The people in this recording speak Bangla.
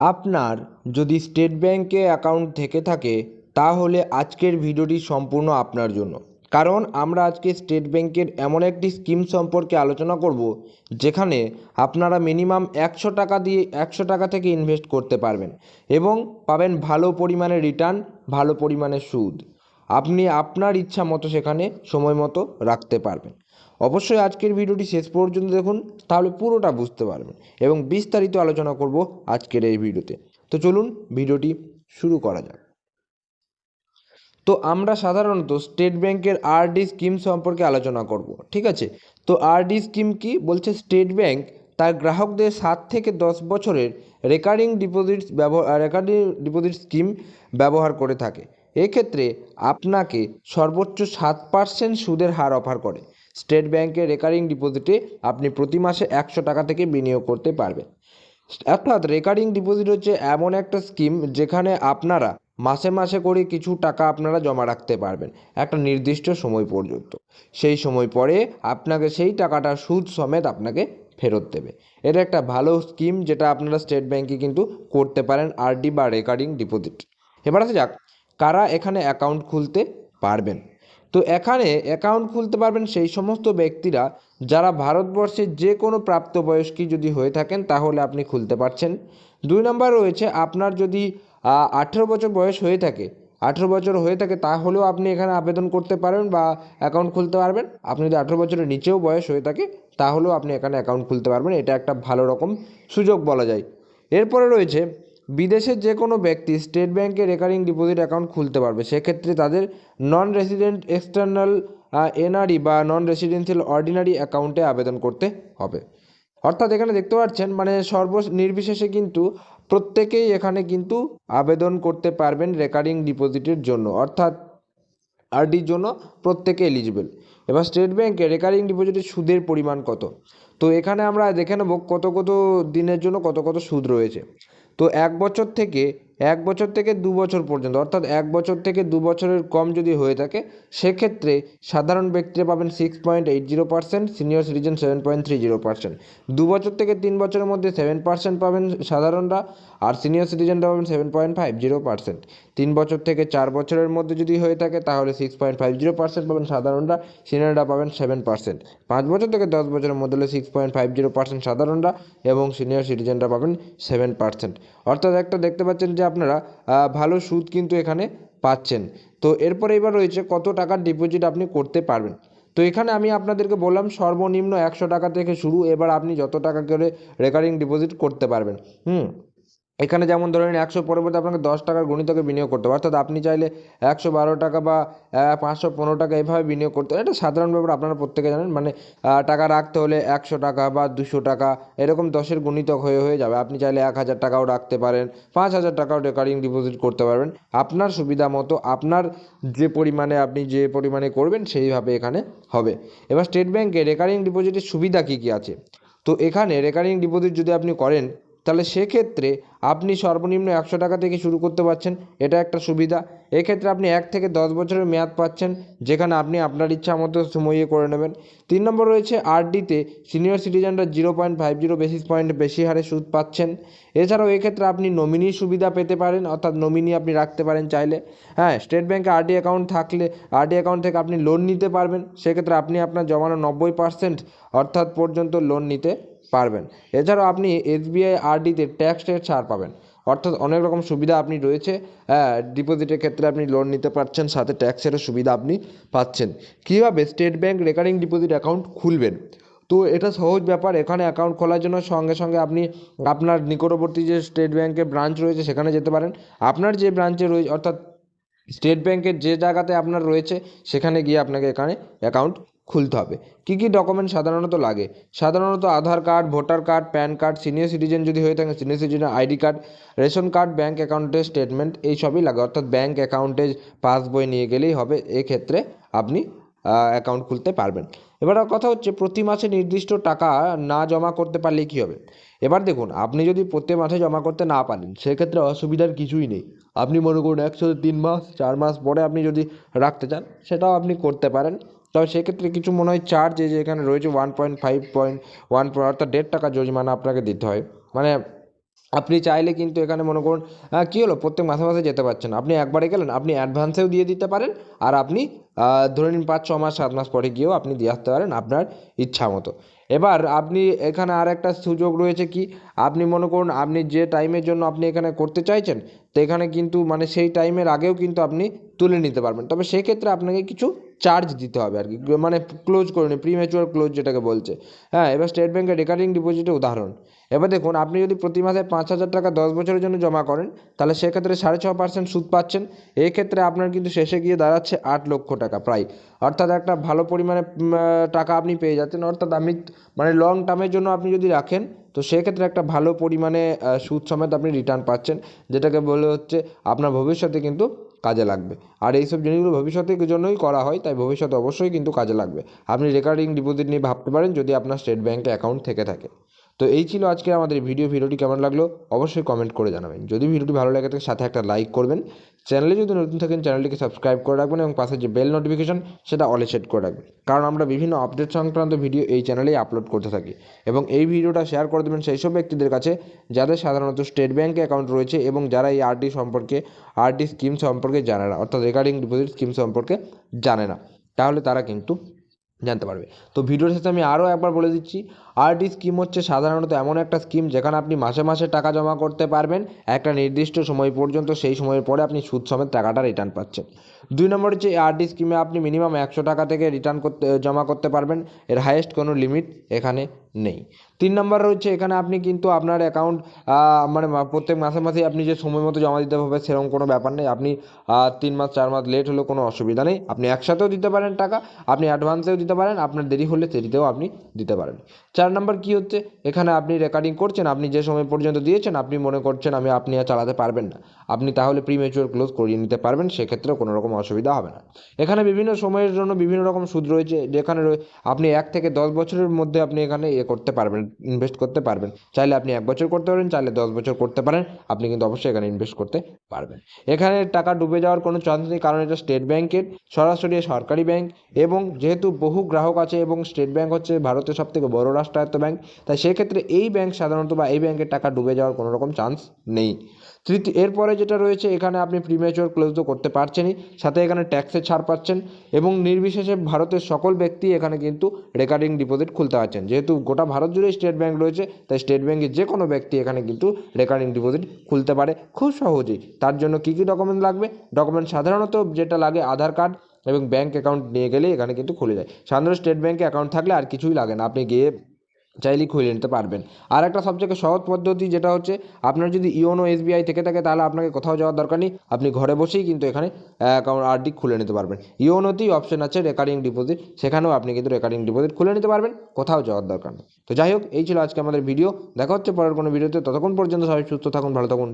আপনার যদি স্টেট ব্যাঙ্কে অ্যাকাউন্ট থেকে থাকে, তাহলে আজকের ভিডিওটি সম্পূর্ণ আপনার জন্য। কারণ আমরা আজকে স্টেট ব্যাঙ্কের এমন একটি স্কিম সম্পর্কে আলোচনা করব, যেখানে আপনারা মিনিমাম একশো টাকা দিয়ে একশো টাকা থেকে ইনভেস্ট করতে পারবেন এবং পাবেন ভালো পরিমাণে রিটার্ন, ভালো পরিমাণে সুদ। আপনি আপনার ইচ্ছা মতো সেখানে সময় মতো রাখতে পারবেন। অবশ্যই আজকের ভিডিওটি শেষ পর্যন্ত দেখুন, তাহলে পুরোটা বুঝতে পারবেন এবং বিস্তারিত আলোচনা করব আজকের এই ভিডিওতে। তো চলুন ভিডিওটি শুরু করা যাক। তো আমরা সাধারণত স্টেট ব্যাংকের আরডি স্কিম সম্পর্কে আলোচনা করব, ঠিক আছে? তো আরডি স্কিম কি? বলছে স্টেট ব্যাংক তার গ্রাহকদের সাত থেকে দশ বছরের রেকারিং ডিপোজিট ব্যবহার রেকারিং ডিপোজিট স্কিম ব্যবহার করে থাকে। এক্ষেত্রে আপনাকে সর্বোচ্চ সাত পার্সেন্ট সুদের হার অফার করে। স্টেট ব্যাংকের রেকারিং ডিপোজিটে আপনি প্রতি মাসে একশো টাকা থেকে বিনিয়োগ করতে পারবেন। অর্থাৎ রেকারিং ডিপোজিট হচ্ছে এমন একটা স্কিম যেখানে আপনারা মাসে মাসে করে কিছু টাকা আপনারা জমা রাখতে পারবেন, একটা নির্দিষ্ট সময় পর্যন্ত। সেই সময় পরে আপনাকে সেই টাকাটা সুদ সমেত আপনাকে ফেরত দেবে। এটা একটা ভালো স্কিম যেটা আপনারা স্টেট ব্যাংকে কিন্তু করতে পারেন আরডি বা রেকারিং ডিপোজিট। এবার আসা যাক, কারা এখানে অ্যাকাউন্ট খুলতে পারবেন? তো এখানে অ্যাকাউন্ট খুলতে পারবেন সেই সমস্ত ব্যক্তিরা যারা ভারতবর্ষের যে কোনো প্রাপ্তবয়স্কী যদি হয়ে থাকেন, তাহলে আপনি খুলতে পারছেন। দুই নম্বর রয়েছে, আপনার যদি আঠেরো বছর বয়স হয়ে থাকে, আঠেরো বছর হয়ে থাকে, তাহলেও আপনি এখানে আবেদন করতে পারেন বা অ্যাকাউন্ট খুলতে পারবেন। আপনি যদি আঠেরো বছরের নিচেও বয়স হয়ে থাকে, তাহলেও আপনি এখানে অ্যাকাউন্ট খুলতে পারবেন। এটা একটা ভালো রকম সুযোগ বলা যায়। এরপরে রয়েছে বিদেশের যে কোনো ব্যক্তি স্টেট ব্যাংকে রেকারিং ডিপোজিট অ্যাকাউন্ট খুলতে পারবে। সেক্ষেত্রে তাদের নন রেসিডেন্ট এক্সটার্নাল এনআরই বা নন রেসিডেন্সিয়াল অর্ডিনারি অ্যাকাউন্টে আবেদন করতে হবে। অর্থাৎ এখানে দেখতে পাচ্ছেন মানে সর্ব নির্বিশেষে কিন্তু প্রত্যেকেই এখানে কিন্তু আবেদন করতে পারবেন রেকারিং ডিপোজিটের জন্য। অর্থাৎ আরডির জন্য প্রত্যেকে এলিজিবল এবার স্টেট ব্যাংকে রেকারিং ডিপোজিটের সুদের পরিমাণ কত? তো এখানে আমরা দেখে নেব কত কত দিনের জন্য কত কত সুদ রয়েছে। তো এক বছর থেকে এক বছর থেকে দু বছর পর্যন্ত, অর্থাৎ এক বছর থেকে দু বছরের কম যদি হয়ে থাকে, সেক্ষেত্রে সাধারণ ব্যক্তিরা পাবেন six point eight zero percent senior citizen seven point three zero percent দু বছর থেকে তিন বছরের মধ্যে সেভেন পার্সেন্ট পাবেন সাধারণরা, আর সিনিয়র সিটিজেনরা পাবেন seven point five zero percent তিন বছর থেকে চার বছরের মধ্যে যদি হয়ে থাকে, তাহলে six point five zero percent পাবেন সাধারণরা সিনিয়ররা পাবেন সেভেন পার্সেন্ট পাঁচ বছর থেকে দশ বছরের মধ্যে হলে six point five zero percent সাধারণরা, এবং সিনিয়র সিটিজেনরা পাবেন সেভেন পার্সেন্ট অর্থাৎ একটা দেখতে পাচ্ছেন যে আপনারা ভালো সুদ কিন্তু এখানে পাচ্ছেন। তো এরপরে এবার রয়েছে কত টাকার ডিপোজিট আপনি করতে পারবেন। তো এখানে আমি আপনাদেরকে বললাম, সর্বনিম্ন একশো টাকা থেকে শুরু, এবার আপনি যত টাকা করে রেকারিং ডিপোজিট করতে পারবেন। হুম? এখানে যেমন ধরে নিন একশো পরিবর্তে আপনাকে দশ টাকার গণিতকে বিনিয়োগ করতে হবে। অর্থাৎ আপনি চাইলে একশো বারো টাকা বা পাঁচশো পনেরো টাকা এভাবে বিনিয়োগ করতে হবে। এটা সাধারণ ব্যাপার, আপনারা প্রত্যেকে জানেন। মানে টাকা রাখতে হলে একশো টাকা বা দুশো টাকা এরকম দশের গুণিতক হয়ে হয়ে যাবে। আপনি চাইলে এক হাজার টাকাও রাখতে পারেন, পাঁচ হাজার টাকাও রেকারিং ডিপোজিট করতে পারবেন। আপনার সুবিধা মতো আপনার যে পরিমাণে আপনি যে পরিমাণে করবেন সেইভাবে এখানে হবে। এবার স্টেট ব্যাংকে রেকারিং ডিপোজিটের সুবিধা কী কী আছে? তো এখানে রেকারিং ডিপোজিট যদি আপনি করেন তাহলে সেক্ষেত্রে আপনি সর্বনিম্ন একশো টাকা থেকে শুরু করতে পারছেন, এটা একটা সুবিধা। এক্ষেত্রে আপনি এক থেকে দশ বছরের মেয়াদ পাচ্ছেন, যেখানে আপনি আপনার ইচ্ছা মতো সময়ে করে নেবেন। তিন নম্বর রয়েছে আরডিতে senior সিটিজেনরা zero point five zero basis point বেশি হারে সুদ পাচ্ছেন। এছাড়াও এক্ষেত্রে আপনি নমিনি সুবিধা পেতে পারেন, অর্থাৎ নমিনি আপনি রাখতে পারেন চাইলে। হ্যাঁ স্টেট ব্যাঙ্কে আরডি অ্যাকাউন্ট থাকলে আরডি অ্যাকাউন্ট থেকে আপনি লোন নিতে পারবেন। সেক্ষেত্রে আপনি আপনার জমানো নব্বই পার্সেন্ট অর্থাৎ পর্যন্ত লোন নিতে পারবেন। এছাড়াও আপনি এসবিআই আরডিতে ট্যাক্স রেট ছাড় পাবেন। অর্থাৎ অনেক রকম সুবিধা আপনি রয়েছে। হ্যাঁ ডিপোজিটের ক্ষেত্রে আপনি লোন নিতে পারছেন, সাথে ট্যাক্সেরও সুবিধা আপনি পাচ্ছেন। কীভাবে state bank recurring deposit account খুলবেন? তো এটা সহজ ব্যাপার, এখানে অ্যাকাউন্ট খোলার জন্য সঙ্গে সঙ্গে আপনি আপনার নিকটবর্তী যে স্টেট ব্যাঙ্কের ব্রাঞ্চ রয়েছে, সেখানে যেতে পারেন। আপনার যে ব্রাঞ্চে রয়েছে অর্থাৎ স্টেট ব্যাঙ্কের যে জায়গাতে আপনার রয়েছে, সেখানে গিয়ে আপনাকে এখানে অ্যাকাউন্ট খুলতে হবে। কী কী ডকুমেন্ট সাধারণত লাগে? সাধারণত Aadhaar card voter card PAN card senior citizen যদি হয়ে থাকে senior citizen ID card ration card bank অ্যাকাউন্টের স্টেটমেন্ট এই সবই লাগে। অর্থাৎ ব্যাঙ্ক অ্যাকাউন্টে পাসবই নিয়ে গেলেই হবে। এক্ষেত্রে আপনি অ্যাকাউন্ট খুলতে পারবেন। এবার কথা হচ্ছে প্রতি মাসে নির্দিষ্ট টাকা না জমা করতে পারলে কী হবে? এবার দেখুন, আপনি যদি প্রতি মাসে জমা করতে না পারেন, সেক্ষেত্রে অসুবিধার কিছুই নেই। আপনি মনে করুন একসাথে তিন মাস, চার মাস পরে আপনি যদি রাখতে চান, সেটাও আপনি করতে পারেন। তবে সেক্ষেত্রে কিছু মনে হয় চার্জ যে এখানে রয়েছে one point five point one অর্থাৎ দেড় টাকা জরিমানা আপনাকে দিতে হয়। মানে আপনি চাইলে কিন্তু এখানে মনে করুন কী হলো? প্রত্যেক মাসে মাসে যেতে পারছেন আপনি একবারে গেলেন, আপনি অ্যাডভান্সেও দিয়ে দিতে পারেন আর আপনি ধরে নিন পাঁচ ছ মাস, সাত মাস পরে গিয়েও আপনি দিয়ে আসতে পারেন আপনার ইচ্ছা মতো। এবার আপনি এখানে আর একটা সুযোগ রয়েছে কি? আপনি মনে করুন, আপনি যে টাইমের জন্য আপনি এখানে করতে চাইছেন, তো এখানে কিন্তু মানে সেই টাইমের আগেও কিন্তু আপনি তুলে নিতে পারবেন। তবে সেক্ষেত্রে আপনাকে কিছু চার্জ দিতে হবে আর কি। মানে ক্লোজ করে নিন প্রিমেচুয়ার ক্লোজ যেটাকে বলছে। হ্যাঁ এবার স্টেট ব্যাঙ্কের রেকারিং ডিপোজিটের উদাহরণ। এবার দেখুন, আপনি যদি প্রতি মাসে পাঁচ হাজার টাকা দশ বছরের জন্য জমা করেন, তাহলে সেক্ষেত্রে সাড়ে ছ পার্সেন্ট সুদ পাচ্ছেন। এক্ষেত্রে আপনার কিন্তু শেষে গিয়ে দাঁড়াচ্ছে আট লক্ষ টাকা প্রায়। অর্থাৎ একটা ভালো পরিমাণে টাকা আপনি পেয়ে যাচ্ছেন। অর্থাৎ আপনি মানে লং টার্মের জন্য আপনি যদি রাখেন, তো সেক্ষেত্রে একটা ভালো পরিমাণে সুদ সমেত আপনি রিটার্ন পাচ্ছেন। যেটাকে বলে হচ্ছে, আপনার ভবিষ্যতে কিন্তু কাজে লাগবে। আর এই সব জিনিসগুলো ভবিষ্যতের জন্যই করা হয়, তাই ভবিষ্যতে অবশ্যই কিন্তু কাজে লাগবে। আপনি রেকারিং ডিপোজিট নিয়ে ভাবতে পারেন যদি আপনার স্টেট ব্যাঙ্কে অ্যাকাউন্ট থেকে থাকে। তো এই ছিল আজকে আমাদের ভিডিও ভিডিওটি কেমন লাগল? অবশ্যই কমেন্ট করে জানাবেন। যদি ভিডিওটি ভালো লাগে থাকে, সাথে একটা লাইক করবেন। চ্যানেলে যদি নতুন থাকেন, চ্যানেলটিকে সাবস্ক্রাইব করে রাখবেন এবং পাশে যে বেল নোটিফিকেশন, সেটা অলে সেট করে রাখবেন। কারণ আমরা বিভিন্ন আপডেট সংক্রান্ত ভিডিও এই চ্যানেলেই আপলোড করতে থাকি এবং এই ভিডিওটা শেয়ার করে দেবেন সেই সব ব্যক্তিদের কাছে যাদের সাধারণত স্টেট ব্যাঙ্কে অ্যাকাউন্ট রয়েছে এবং যারা এই আরডি সম্পর্কে আরডি স্কিম সম্পর্কে জানে না, অর্থাৎ রেকারিং ডিপোজিট স্কিম সম্পর্কে জানে না, তাহলে তারা কিন্তু জানতে পারবে। তো ভিডিওর শেষে আমি আরও একবার বলে দিচ্ছি আরডি স্কিম হচ্ছে সাধারণত এমন একটা স্কিম যেখানে আপনি মাসে মাসে টাকা জমা করতে পারবেন, একটা নির্দিষ্ট সময় পর্যন্ত সেই সময়ের পরে আপনি সুদ সমেত টাকাটা রিটার্ন পাচ্ছেন। দুই নম্বর হচ্ছে এই আরডি স্কিমে আপনি মিনিমাম একশো টাকা থেকে রিটার্ন করতে, জমা করতে পারবেন, এর হাইয়েস্ট কোনো লিমিট এখানে নেই। তিন নম্বর রয়েছে, এখানে আপনি কিন্তু আপনার অ্যাকাউন্ট মানে প্রত্যেক মাসে মাসে আপনি যে সময় মতো জমা দিতে হবে সেরকম কোনো ব্যাপার নেই। আপনি তিন মাস, চার মাস লেট হলেও কোনো অসুবিধা নেই। আপনি একসাথেও দিতে পারেন টাকা, আপনি অ্যাডভান্সেও দিতে পারেন, আপনার দেরি হলে দেরিতেও আপনি দিতে পারেন। চার নম্বর কী হচ্ছে, এখানে আপনি রেকর্ডিং করছেন, আপনি যে সময় পর্যন্ত দিয়েছেন, আপনি মনে করছেন আমি, আপনি আর চালাতে পারবেন না। আপনি তাহলে প্রিমেচুয়ার ক্লোজ করিয়ে নিতে পারবেন, সেক্ষেত্রে কোনো রকম অসুবিধা হবে না। এখানে বিভিন্ন সময়ের জন্য বিভিন্ন রকম সুদ রয়েছে, যেখানে আপনি এক থেকে দশ বছরের মধ্যে আপনি এখানে করতে পারবেন ইনভেস্ট করতে পারবেন। চাইলে আপনি এক বছর করতে পারেন, চাইলে দশ বছর করতে পারেন, আপনি কিন্তু অবশ্যই এখানে ইনভেস্ট করতে পারবেন। এখানে টাকা ডুবে যাওয়ার কোনো চান্স নেই, কারণ এটা স্টেট ব্যাংকের সরাসরি সরকারি ব্যাংক এবং যেহেতু বহু গ্রাহক আছে এবং স্টেট ব্যাংক হচ্ছে ভারতের সব থেকে বড় রাষ্ট্রায়ত্ত ব্যাংক তাই সেক্ষেত্রে এই ব্যাংক সাধারণত বা এই ব্যাংকের টাকা ডুবে যাওয়ার কোনো রকম চান্স নেই। তৃতীয় এরপরে যেটা রয়েছে, এখানে আপনি প্রিমেচুয়ার ক্লোজ তো করতে পারছেনই, সাথে এখানে ট্যাক্সের ছাড় পাচ্ছেন এবং নির্বিশেষে ভারতের সকল ব্যক্তি এখানে কিন্তু রেকারিং ডিপোজিট খুলতে পারছেন। যেহেতু গোটা ভারত জুড়ে স্টেট ব্যাঙ্ক রয়েছে, তাই স্টেট ব্যাঙ্কে যে কোনো ব্যক্তি এখানে কিন্তু রেকারিং ডিপোজিট খুলতে পারে খুব সহজেই। তার জন্য কী কী ডকুমেন্ট লাগবে? ডকুমেন্ট সাধারণত যেটা লাগে আধার কার্ড এবং ব্যাঙ্ক অ্যাকাউন্ট নিয়ে গেলে এখানে কিন্তু খুলে যায়। সাধারণত স্টেট ব্যাঙ্কে অ্যাকাউন্ট থাকলে আর কিছুই লাগে না। আপনি গিয়ে চাইলেই খুলে নিতে পারবেন। আর একটা সবথেকে সহজ পদ্ধতি যেটা হচ্ছে, আপনার যদি ইওনো এসবিআই থেকে থাকে তাহলে আপনাকে কোথাও যাওয়ার দরকার নেই। আপনি ঘরে বসেই কিন্তু এখানে অ্যাকাউন্ট আরডি খুলে নিতে পারবেন। ইওনোতেই অপশন আছে রেকারিং ডিপোজিট সেখানেও আপনি কিন্তু রেকারিং ডিপোজিট খুলে নিতে পারবেন, কোথাও যাওয়ার দরকার নেই। তো যাই হোক, এই ছিল আজকে আমাদের ভিডিও দেখা হচ্ছে পরের কোনো ভিডিওতে ততক্ষণ পর্যন্ত সবাই সুস্থ থাকুন, ভালো থাকুন।